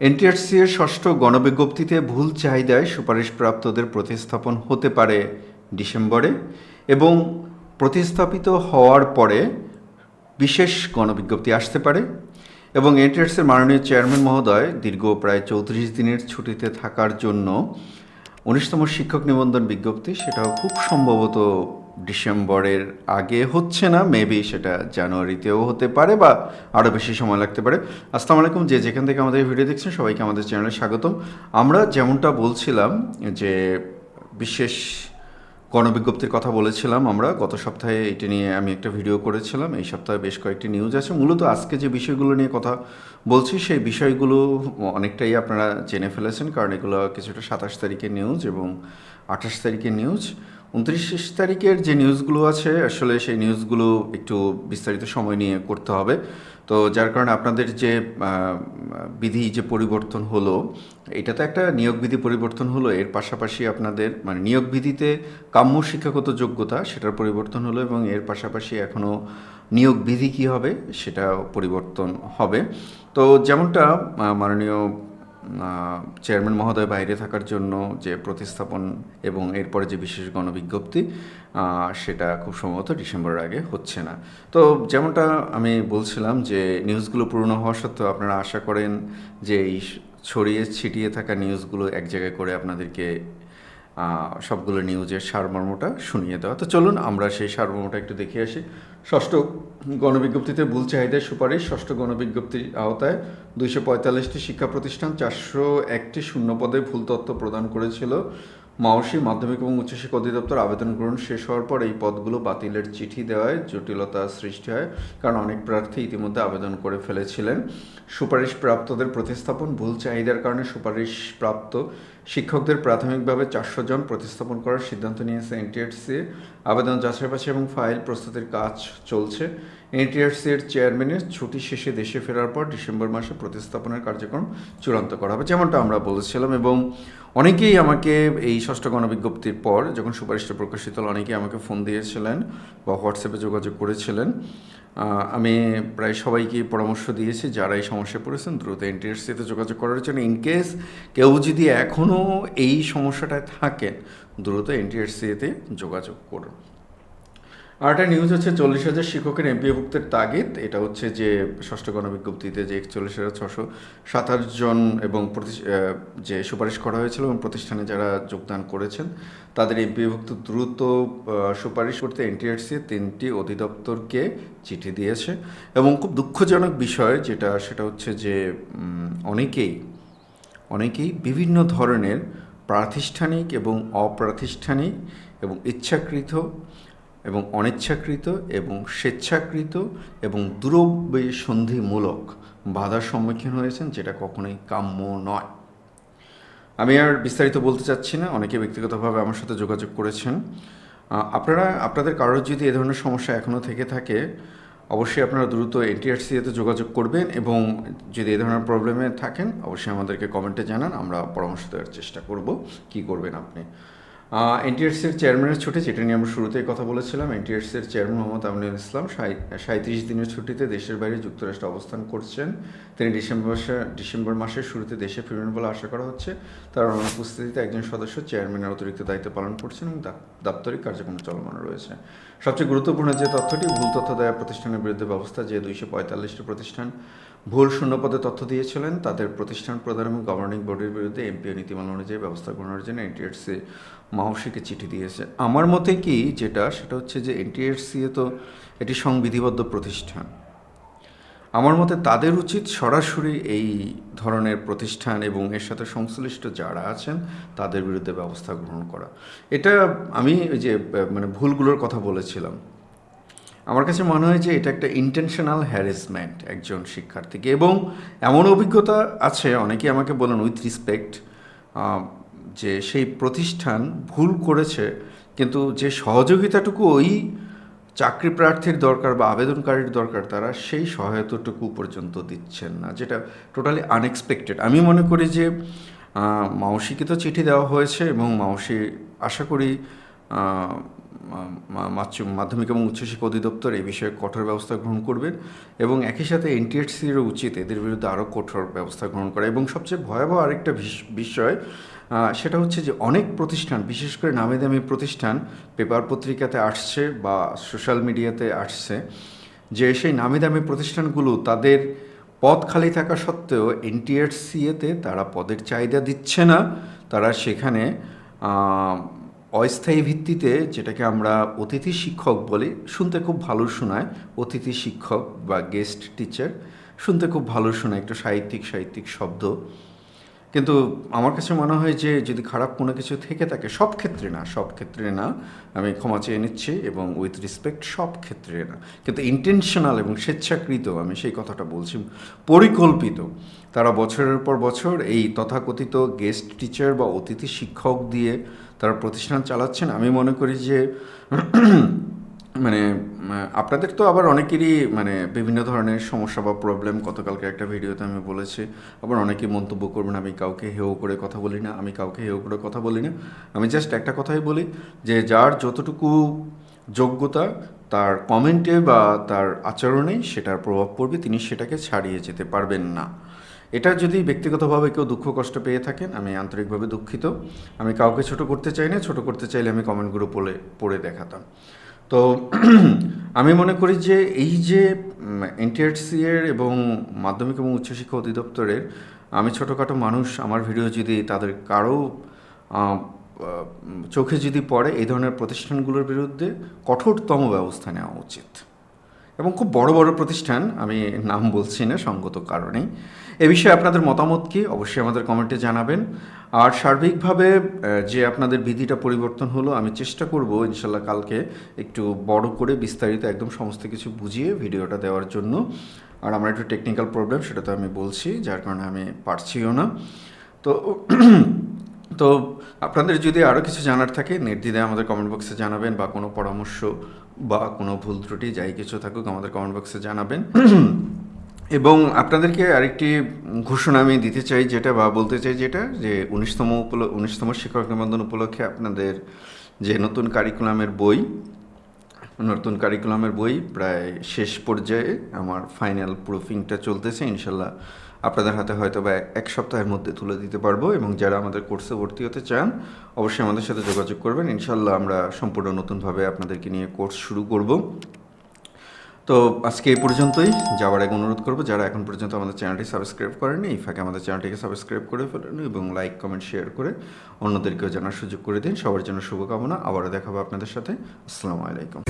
NTRC এর ষষ্ঠ গণবিজ্ঞপ্তিতে ভুল চাহিদায় সুপারিশপ্রাপ্তদের প্রতিস্থাপন হতে পারে ডিসেম্বরে এবং প্রতিস্থাপিত হওয়ার পরে বিশেষ গণবিজ্ঞপ্তি আসতে পারে এবং এনটিআরসির মাননীয় চেয়ারম্যান মহোদয় দীর্ঘ প্রায় চৌত্রিশ দিনের ছুটিতে থাকার জন্য উনিশতম শিক্ষক নিবন্ধন বিজ্ঞপ্তি, সেটাও খুব সম্ভবত ডিসেম্বরের আগে হচ্ছে না মেবি সেটা জানুয়ারিতেও হতে পারে বা আরও বেশি সময় লাগতে পারে। আসসালামু আলাইকুম, যে যেখান থেকে আমাদের ভিডিও দেখছেন সবাইকে আমাদের চ্যানেলে স্বাগতম। আমরা যেমনটা বলছিলাম যে বিশেষ গণবিজ্ঞপ্তির কথা বলেছিলাম আমরা, গত সপ্তাহে এটি নিয়ে আমি একটা ভিডিও করেছিলাম, এই সপ্তাহে বেশ কয়েকটি নিউজ আছে। মূলত আজকে যে বিষয়গুলো নিয়ে কথা বলছি, সেই বিষয়গুলো অনেকটাই আপনারা জেনে ফেলেছেন, কারণ এগুলো কিছুটা সাতাশ তারিখের নিউজ এবং আঠাশ তারিখের নিউজ উনত্রিশ তারিখের যে নিউজগুলো আছে, আসলে সেই নিউজগুলো একটু বিস্তারিত সময় নিয়ে করতে হবে। তো যার কারণে আপনাদের যে বিধি যে পরিবর্তন হলো, এটা তো একটা নিয়োগ বিধি পরিবর্তন হলো। এর পাশাপাশি আপনাদের মানে নিয়োগ বিধিতে কাম্য শিক্ষাগত যোগ্যতা সেটার পরিবর্তন হলো এবং এর পাশাপাশি এখনও নিয়োগ বিধি কী হবে সেটা পরিবর্তন হবে। তো যেমনটা মাননীয় চেয়ারম্যান মহোদয় বাইরে থাকার জন্য যে প্রতিস্থাপন এবং এরপরে যে বিশেষ গণবিজ্ঞপ্তি সেটা খুব সম্ভবত ডিসেম্বরের আগে হচ্ছে না। তো যেমনটা আমি বলছিলাম যে নিউজগুলো পুরনো হওয়া সত্ত্বেও আপনারা আশা করেন যে এই ছড়িয়ে ছিটিয়ে থাকা নিউজগুলো এক জায়গায় করে আপনাদেরকে সবগুলো নিউজের সারমর্মটা শুনিয়ে দেওয়া। তো চলুন আমরা সেই সারমর্মটা একটু দেখে আসি। ষষ্ঠ গণবিজ্ঞপ্তিতে ভুল চাহিদার সুপারিশ, ষষ্ঠ গণবিজ্ঞপ্তির আওতায় দুইশো পঁয়তাল্লিশটি শিক্ষা প্রতিষ্ঠান চারশো একটি শূন্য পদে ভুল তথ্য প্রদান করেছিল। মাওসী মাধ্যমিক এবং উচ্চশিক্ষা অধিদপ্তর আবেদন গ্রহণ শেষ হওয়ার পর এই পদগুলো বাতিলের চিঠি দেওয়ায় জটিলতা সৃষ্টি হয়, কারণ অনেক প্রার্থী ইতিমধ্যে আবেদন করে ফেলেছিলেন। সুপারিশ প্রাপ্তদের প্রতিস্থাপন ভুল চাহিদার কারণে সুপারিশ প্রাপ্ত শিক্ষকদের প্রাথমিকভাবে চারশো জন প্রতিস্থাপন করার সিদ্ধান্ত নিয়েছে এনটিআরসি। আবেদন যাচাই বাছাই এবং ফাইল প্রস্তুতির কাজ চলছে। এনটিআরসি এর চেয়ারম্যানের ছুটি শেষে দেশে ফেরার পর ডিসেম্বর মাসে প্রতিস্থাপনের কার্যক্রম চূড়ান্ত করা হবে, যেমনটা আমরা বলেছিলাম। এবং অনেকেই আমাকে এই ষষ্ঠ গণবিজ্ঞপ্তির পর যখন সুপারিশটা প্রকাশিত হল অনেকেই আমাকে ফোন দিয়েছিলেন বা হোয়াটসঅ্যাপে যোগাযোগ করেছিলেন। আমি প্রায় সবাইকে পরামর্শ দিয়েছি, যারা এই সমস্যায় পড়েছেন, দ্রুত এনটিএসসিতে যোগাযোগ করার জন্য। ইনকেস কেউ যদি এখনও এই সমস্যাটায় থাকেন, দ্রুত এনটিএসসিতে যোগাযোগ করুন। আর একটা নিউজ হচ্ছে চল্লিশ হাজার শিক্ষকের এমপিভুক্তের তাগিদ। এটা হচ্ছে যে ষষ্ঠ গণবিজ্ঞপ্তিতে যে একচল্লিশ হাজার ছশো সাতাশ জন এবং যে সুপারিশ করা হয়েছিল এবং প্রতিষ্ঠানে যারা যোগদান করেছেন, তাদের এমপিভুক্ত দ্রুত সুপারিশ করতে এনটিআরসি তিনটি অধিদপ্তরকে চিঠি দিয়েছে। এবং খুব দুঃখজনক বিষয় যেটা, সেটা হচ্ছে যে অনেকেই অনেকেই বিভিন্ন ধরনের প্রাতিষ্ঠানিক এবং অপ্রাতিষ্ঠানিক এবং ইচ্ছাকৃত এবং অনিচ্ছাকৃত এবং স্বেচ্ছাকৃত এবং দূরসন্ধিমূলক বাধার সম্মুখীন হয়েছেন, যেটা কখনোই কাম্য নয়। আমি আর বিস্তারিত বলতে চাচ্ছি না, অনেকে ব্যক্তিগতভাবে আমার সাথে যোগাযোগ করেছেন। আপনারা, আপনাদের কারোর যদি এ ধরনের সমস্যা এখনও থেকে থাকে, অবশ্যই আপনারা দ্রুত এনটিআরসিতে যোগাযোগ করবেন এবং যদি এ ধরনের প্রবলেমে থাকেন, অবশ্যই আমাদেরকে কমেন্টে জানান, আমরা পরামর্শ দেওয়ার চেষ্টা করব। কি করবেন আপনি? এনটিআরসির চেয়ারম্যানের ছুটি, যেটা নিয়ে আমরা শুরুতেই কথা বলেছিলাম এনটিআরসির চেয়ারম্যান মোহাম্মদ আমিনুল ইসলাম সাঁত্রিশ দিনের ছুটিতে দেশের বাইরে যুক্তরাষ্ট্রে অবস্থান করছেন। তিনি ডিসেম্বর মাসে- ডিসেম্বর মাসের শুরুতে দেশে ফিরবেন বলে আশা করা হচ্ছে। তার অনুপস্থিতিতে একজন সদস্য চেয়ারম্যানের অতিরিক্ত দায়িত্ব পালন করছেন এবং দাপ্তরিক কার্যক্রম চলমান রয়েছে। সবচেয়ে গুরুত্বপূর্ণ যে তথ্যটি ভুল তথ্য দেওয়া প্রতিষ্ঠানের বিরুদ্ধে ব্যবস্থা যে দুইশো পঁয়তাল্লিশটি প্রতিষ্ঠান ভুল শূন্যপদে তথ্য দিয়েছিলেন। তাদের প্রতিষ্ঠান প্রধান এবং গভর্নিং বডির বিরুদ্ধে এমপিও নীতিমালা অনুযায়ী ব্যবস্থা গ্রহণের জন্য এনটিএসসি মাহসিকে চিঠি দিয়েছে। আমার মতে কি যেটা, সেটা হচ্ছে যে এনটিএসসি তো এটি সংবিধিবদ্ধ প্রতিষ্ঠান। আমার মতে তাদের উচিত সরাসরি এই ধরনের প্রতিষ্ঠান এবং এর সাথে সংশ্লিষ্ট যারা আছেন, তাদের বিরুদ্ধে ব্যবস্থা গ্রহণ করা। এটা আমি ওই যে মানে ভুলগুলোর কথা বলেছিলাম। আমার কাছে মনে হয় যে এটা একটা ইন্টেনশনাল হ্যারাসমেন্ট একজন শিক্ষার্থীকে। এবং এমন অভিজ্ঞতা আছে, অনেকেই আমাকে বলেন উইথ রিসপেক্ট যে সেই প্রতিষ্ঠান ভুল করেছে, কিন্তু যে সহযোগিতাটুকু ওই চাকরি প্রার্থীর দরকার বা আবেদনকারীর দরকার, তারা সেই সহায়তাটুকু পর্যন্ত দিচ্ছেন না, যেটা টোটালি আনএক্সপেক্টেড আমি মনে করি যে মাউসিকে তো চিঠি দেওয়া হয়েছে এবং মাউসি, আশা করি মাধ্যমিক এবং উচ্চশিক্ষা অধিদপ্তর এই বিষয়ে কঠোর ব্যবস্থা গ্রহণ করবেন এবং একই সাথে এনটিএসসিরও উচিত এদের বিরুদ্ধে আরও কঠোর ব্যবস্থা গ্রহণ করা। এবং সবচেয়ে ভয়াবহ আরেকটা বিষ- বিষয় সেটা হচ্ছে যে অনেক প্রতিষ্ঠান, বিশেষ করে নামি দামি প্রতিষ্ঠান, পেপার পত্রিকাতে আসছে বা সোশ্যাল মিডিয়াতে আসছে যে সেই নামি দামি প্রতিষ্ঠানগুলো তাদের পদ খালি থাকা সত্ত্বেও এনটিআরসিএতে তারা পদের চাহিদা দিচ্ছে না। তারা সেখানে অস্থায়ী ভিত্তিতে যেটাকে আমরা অতিথি শিক্ষক বলি, শুনতে খুব ভালো শোনায় অতিথি শিক্ষক বা গেস্ট টিচার শুনতে খুব ভালো শোনায় একটু সাহিত্যিক সাহিত্যিক শব্দ। কিন্তু আমার কাছে মনে হয় যে যদি খারাপ কোনো কিছু থেকে থাকে, সব ক্ষেত্রে না, সব ক্ষেত্রে না, আমি ক্ষমা চেয়ে নিচ্ছি এবং উইথ রেসপেক্ট সব ক্ষেত্রে না। কিন্তু ইন্টেনশনাল এবং স্বেচ্ছাকৃত আমি সেই কথাটা বলছি, পরিকল্পিত। তারা বছরের পর বছর এই তথাকথিত গেস্ট টিচার বা অতিথি শিক্ষক দিয়ে তারা প্রতিষ্ঠান চালাচ্ছেন, আমি মনে করি যে মানে আপনাদের তো আবার অনেকেরই মানে বিভিন্ন ধরনের সমস্যা বা প্রবলেম গতকালকে একটা ভিডিওতে আমি বলেছি। আবার অনেকেই মন্তব্য করবেন, আমি কাউকে হেও করে কথা বলি না, আমি কাউকে হেও করে কথা বলি না। আমি জাস্ট একটা কথাই বলি যে, যার যতটুকু যোগ্যতা তার কমেন্টে বা তার আচরণে সেটার প্রভাব পড়বে, তিনি সেটাকে ছাড়িয়ে যেতে পারবেন না। এটা যদি ব্যক্তিগতভাবে কেউ দুঃখ কষ্ট পেয়ে থাকেন, আমি আন্তরিকভাবে দুঃখিত। আমি কাউকে ছোট করতে চাই না, ছোট করতে চাইলে আমি কমেন্টগুলো পড়ে পড়ে দেখাতাম। তো আমি মনে করি যে এই যে এনটিআরসি এর এবং মাধ্যমিক এবং উচ্চশিক্ষা অধিদপ্তরের, আমি ছোটোখাটো মানুষ, আমার ভিডিও যদি তাদের কারও চোখে যদি পড়ে, এই ধরনের প্রতিষ্ঠানগুলোর বিরুদ্ধে কঠোরতম ব্যবস্থা নেওয়া উচিত। এবং খুব বড় বড় প্রতিষ্ঠান, আমি নাম বলছি না, সঙ্গত কারণে এ বিষয়ে আপনাদের মতামত কি? অবশ্যই আমাদের কমেন্টে জানাবেন। আর সার্বিকভাবে যে আপনাদের বিধিটা পরিবর্তন হলো, আমি চেষ্টা করব ইনশাল্লাহ কালকে একটু বড় করে বিস্তারিত একদম সমস্ত কিছু বুঝিয়ে ভিডিওটা দেওয়ার জন্য। আর আমার একটু টেকনিক্যাল প্রবলেম সেটা তো আমি বলছি, যার কারণে আমি পারছিও না। তো তো আপনাদের যদি আরও কিছু জানার থাকে নির্দ্বিধায় আমাদের কমেন্ট বক্সে জানাবেন বা কোনো পরামর্শ বা কোনো ভুল ত্রুটি, যাই কিছু থাকুক আমাদের কমেন্ট বক্সে জানাবেন। এবং আপনাদেরকে আরেকটি ঘোষণা আমি দিতে চাই, যেটা বা বলতে চাই যেটা, যে উনিশতম উপল, উনিশতম শিক্ষক নিবন্ধন উপলক্ষে আপনাদের যে নতুন কারিকুলামের বই নতুন কারিকুলামের বই প্রায় শেষ পর্যায়ে আমার ফাইনাল প্রুফিংটা চলতেছে। ইনশাল্লাহ আপনাদের হাতে হয়তো বা এক সপ্তাহের মধ্যে তুলে দিতে পারব এবং যারা আমাদের কোর্সে ভর্তি হতে চান, অবশ্যই আমাদের সাথে যোগাযোগ করবেন। ইনশাল্লাহ আমরা সম্পূর্ণ নতুনভাবে আপনাদেরকে নিয়ে কোর্স শুরু করব। তো আজকে এই পর্যন্তই। যাওয়ার আগে অনুরোধ করব, যারা এখন পর্যন্ত আমাদের চ্যানেলটি সাবস্ক্রাইব করেনি এই ফাঁকে আমাদের চ্যানেলটিকে সাবস্ক্রাইব করে ফেলুন এবং লাইক, কমেন্ট, শেয়ার করে অন্যদেরকেও জানার সুযোগ করে দিন। সবার জন্য শুভকামনা, আবারও দেখাবো আপনাদের সাথে। আসসালামু আলাইকুম।